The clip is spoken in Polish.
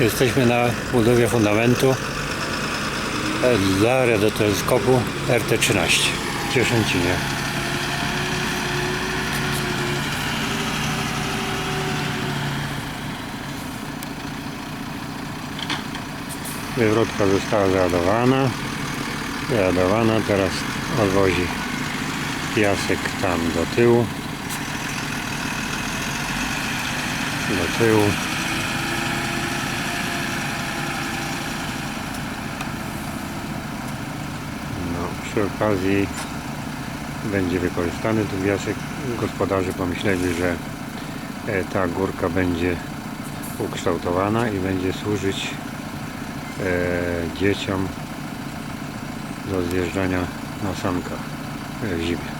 Jesteśmy na budowie fundamentu dla radioteleskopu RT-13 w Cieszyncinie. Wywrotka została załadowana. Załadowana, teraz odwozi piasek tam do tyłu. Do tyłu. Przy okazji będzie wykorzystany ten piasek. Gospodarze pomyśleli, że e, ta górka będzie ukształtowana i będzie służyć e, dzieciom do zjeżdżania na sankach e, w zimie.